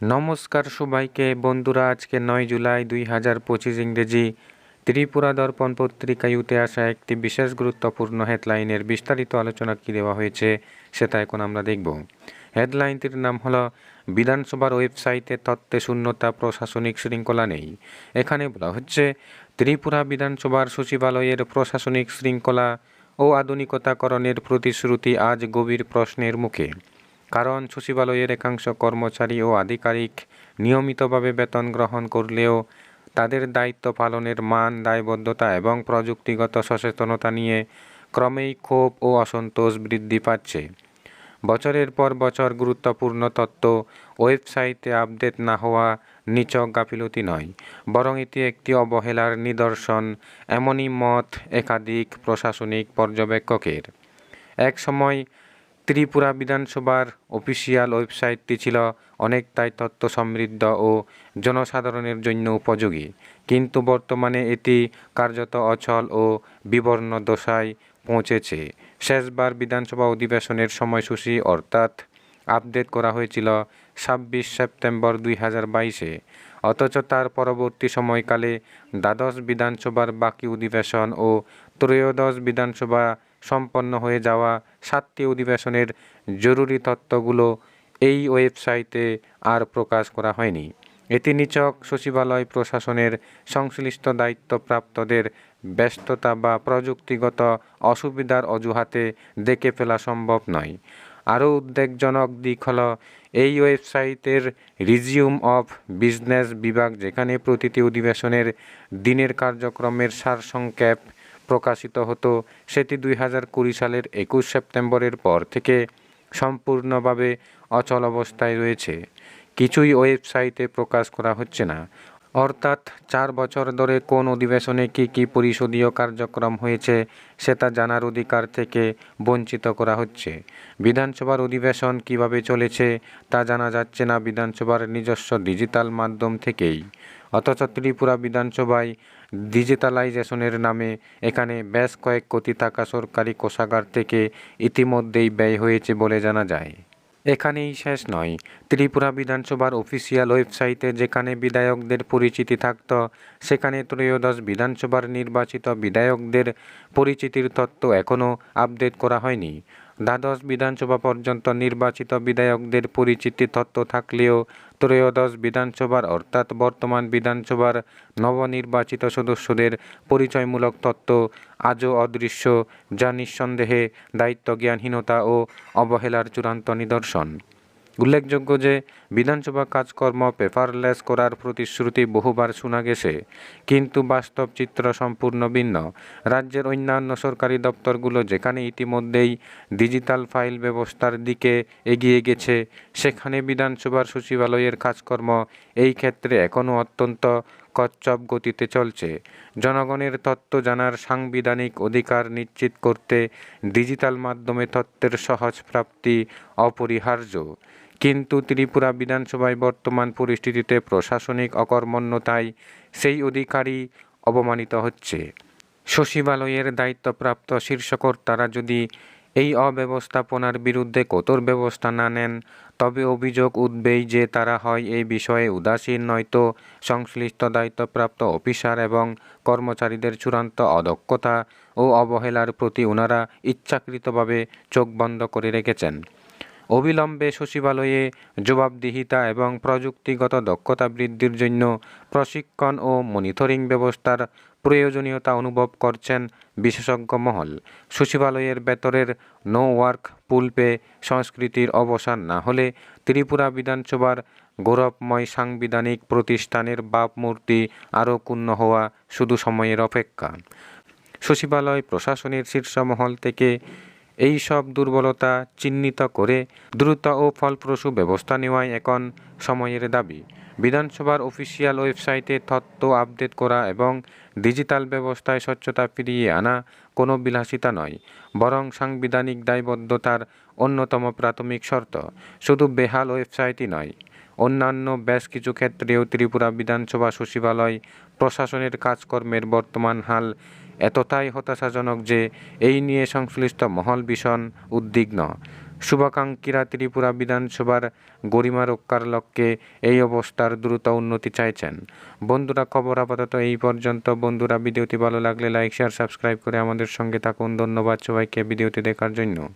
নমস্কার সবাইকে। বন্ধুরা, আজকে নয় জুলাই দুই হাজার পঁচিশ ইংরেজি ত্রিপুরা দর্পণ পত্রিকায় উঠে আসা একটি বিশেষ গুরুত্বপূর্ণ হেডলাইনের বিস্তারিত আলোচনা কী দেওয়া হয়েছে, সেটা এখন আমরা দেখব। হেডলাইনটির নাম হলো, বিধানসভার ওয়েবসাইটে তত্ত্বে শূন্যতা, প্রশাসনিক শৃঙ্খলা নেই। এখানে বলা হচ্ছে, ত্রিপুরা বিধানসভার সচিবালয়ের প্রশাসনিক শৃঙ্খলা ও আধুনিকতাকরণের প্রতিশ্রুতি আজ গভীর প্রশ্নের মুখে। কারণ সচিবালয়ের একাংশ কর্মচারী ও আধিকারিক নিয়মিতভাবে বেতন গ্রহণ করলেও তাদের দায়িত্ব পালনের মান, দায়বদ্ধতা এবং প্রযুক্তিগত সচেতনতা নিয়ে ক্রমেই ক্ষোভ ও অসন্তোষ বৃদ্ধি পাচ্ছে। বছরের পর বছর গুরুত্বপূর্ণ তথ্য ওয়েবসাইটে আপডেট না হওয়া নিচক গাফিলতি নয়, বরং এটি একটি অবহেলার নিদর্শন, এমনই মত একাধিক প্রশাসনিক পর্যবেক্ষকের। এক সময় ত্রিপুরা বিধানসভার অফিসিয়াল ওয়েবসাইটটি ছিল অনেকটাই তথ্য সমৃদ্ধ ও জনসাধারণের জন্য উপযোগী। কিন্তু বর্তমানে এটি কার্যত অচল ও বিবর্ণ দশায় পৌঁছেছে। শেষবার বিধানসভা অধিবেশনের সময়সূচি অর্থাৎ আপডেট করা হয়েছিল ছাব্বিশ সেপ্টেম্বর দুই হাজার বাইশে। অথচ তার পরবর্তী সময়কালে দ্বাদশ বিধানসভার বাকি অধিবেশন ও ত্রয়োদশ বিধানসভা সম্পন্ন হয়ে যাওয়া সাতটি অধিবেশনের জরুরি তত্ত্বগুলো এই ওয়েবসাইটে আর প্রকাশ করা হয়নি। এটি নিচক সচিবালয় প্রশাসনের সংশ্লিষ্ট দায়িত্বপ্রাপ্তদের ব্যস্ততা বা প্রযুক্তিগত অসুবিধার অজুহাতে দেখে ফেলা সম্ভব নয়। আরও উদ্বেগজনক দিক হল, এই ওয়েবসাইটের রিজিউম অফ বিজনেস বিভাগ যেখানে প্রতিটি অধিবেশনের দিনের কার্যক্রমের সারসংক্ষেপ প্রকাশিত হতো, সেটি দুই হাজার কুড়ি সালের একুশ সেপ্টেম্বরের পর থেকে সম্পূর্ণভাবে অচল অবস্থায় রয়েছে। কিছুই ওয়েবসাইটে প্রকাশ করা হচ্ছে না। অর্থাৎ চার বছর ধরে কোন অধিবেশনে কী কী পরিষদীয় কার্যক্রম হয়েছে, সেটা জানার অধিকার থেকে বঞ্চিত করা হচ্ছে। বিধানসভার অধিবেশন কীভাবে চলেছে, তা জানা যাচ্ছে না বিধানসভার নিজস্ব ডিজিটাল মাধ্যম থেকেই। অথচ ত্রিপুরা বিধানসভায় ডিজিটালাইজেশনের নামে এখানে বেশ কয়েক কোটি টাকা সরকারি কোষাগার থেকে ইতিমধ্যেই ব্যয় হয়েছে বলে জানা যায়। এখানেই শেষ নয়। ত্রিপুরা বিধানসভার অফিসিয়াল ওয়েবসাইটে যেখানে বিধায়কদের পরিচিতি থাকত, সেখানে ত্রয়োদশ বিধানসভার নির্বাচিত বিধায়কদের পরিচিতির তথ্য এখনও আপডেট করা হয়নি। দ্বাদশ বিধানসভা পর্যন্ত নির্বাচিত বিধায়কদের পরিচিতি তত্ত্ব থাকলেও ত্রয়োদশ বিধানসভার অর্থাৎ বর্তমান বিধানসভার নবনির্বাচিত সদস্যদের পরিচয়মূলক তত্ত্ব আজও অদৃশ্য, যা নিঃসন্দেহে দায়িত্বজ্ঞানহীনতা ও অবহেলার চূড়ান্ত নিদর্শন। উল্লেখযোগ্য যে, বিধানসভা কাজকর্ম পেপারলেস করার প্রতিশ্রুতি বহুবার শোনা গেছে, কিন্তু বাস্তব চিত্র সম্পূর্ণ ভিন্ন। রাজ্যের অন্যান্য সরকারি দপ্তরগুলো যেখানে ইতিমধ্যেই ডিজিটাল ফাইল ব্যবস্থার দিকে এগিয়ে গেছে, সেখানে বিধানসভার সচিবালয়ের কাজকর্ম এই ক্ষেত্রে এখনও অত্যন্ত কচ্ছপ গতিতে চলছে। জনগণের তথ্য জানার সাংবিধানিক অধিকার নিশ্চিত করতে ডিজিটাল মাধ্যমে তথ্যের সহজ প্রাপ্তি অপরিহার্য। কিন্তু ত্রিপুরা বিধানসভায় বর্তমান পরিস্থিতিতে প্রশাসনিক অকর্মণ্যতায় সেই অধিকারই অবমানিত হচ্ছে। সচিবালয়ের দায়িত্বপ্রাপ্ত শীর্ষকর্তারা যদি এই অব্যবস্থাপনার বিরুদ্ধে কঠোর ব্যবস্থা না নেন, তবে অভিযোগ উঠবেই যে তারা হয় এই বিষয়ে উদাসীন, নয়তো সংশ্লিষ্ট দায়িত্বপ্রাপ্ত অফিসার এবং কর্মচারীদের চূড়ান্ত অদক্ষতা ও অবহেলার প্রতি ওনারা ইচ্ছাকৃতভাবে চোখ বন্ধ করে রেখেছেন। অবিলম্বে সচিবালয়ে জবাবদিহিতা এবং প্রযুক্তিগত দক্ষতা বৃদ্ধির জন্য প্রশিক্ষণ ও মনিটরিং ব্যবস্থার প্রয়োজনীয়তা অনুভব করছেন বিশেষজ্ঞ মহল। সচিবালয়ের ভেতরের নো ওয়ার্ক পুলপে সংস্কৃতির অবসান না হলে ত্রিপুরা বিধানসভার গৌরবময় সাংবিধানিক প্রতিষ্ঠানের বাপমূর্তি আরও ক্ষুণ্ণ হওয়া শুধু সময়ের অপেক্ষা। সচিবালয় প্রশাসনের শীর্ষ মহল থেকে এই সব দুর্বলতা চিহ্নিত করে দ্রুত ও ফলপ্রসূ ব্যবস্থা নেওয়াই এখন সময়ের দাবি। বিধানসভার অফিসিয়াল ওয়েবসাইটে তথ্য আপডেট করা এবং ডিজিটাল ব্যবস্থায় স্বচ্ছতা ফিরিয়ে আনা কোনো বিলাসিতা নয়, বরং সাংবিধানিক দায়বদ্ধতার অন্যতম প্রাথমিক শর্ত। শুধু বেহাল ওয়েবসাইটই নয়, অন্যান্য বেশ কিছু ক্ষেত্রেও ত্রিপুরা বিধানসভা সচিবালয় প্রশাসনের কাজকর্মের বর্তমান হাল এতটাই হতাশাজনক যে এই নিয়ে সংশ্লিষ্ট মহল ভীষণ উদ্বিগ্ন। শুভাকাঙ্ক্ষীরা ত্রিপুরা বিধানসভার গরিমা রক্ষার লক্ষ্যে এই অবস্থার দ্রুত উন্নতি চাইছেন। বন্ধুরা, খবর আপাতত এই পর্যন্ত। বন্ধুরা, ভিডিওটি ভালো লাগলে লাইক, শেয়ার, সাবস্ক্রাইব করে আমাদের সঙ্গে থাকুন। ধন্যবাদ সবাইকে ভিডিওটি দেখার জন্য।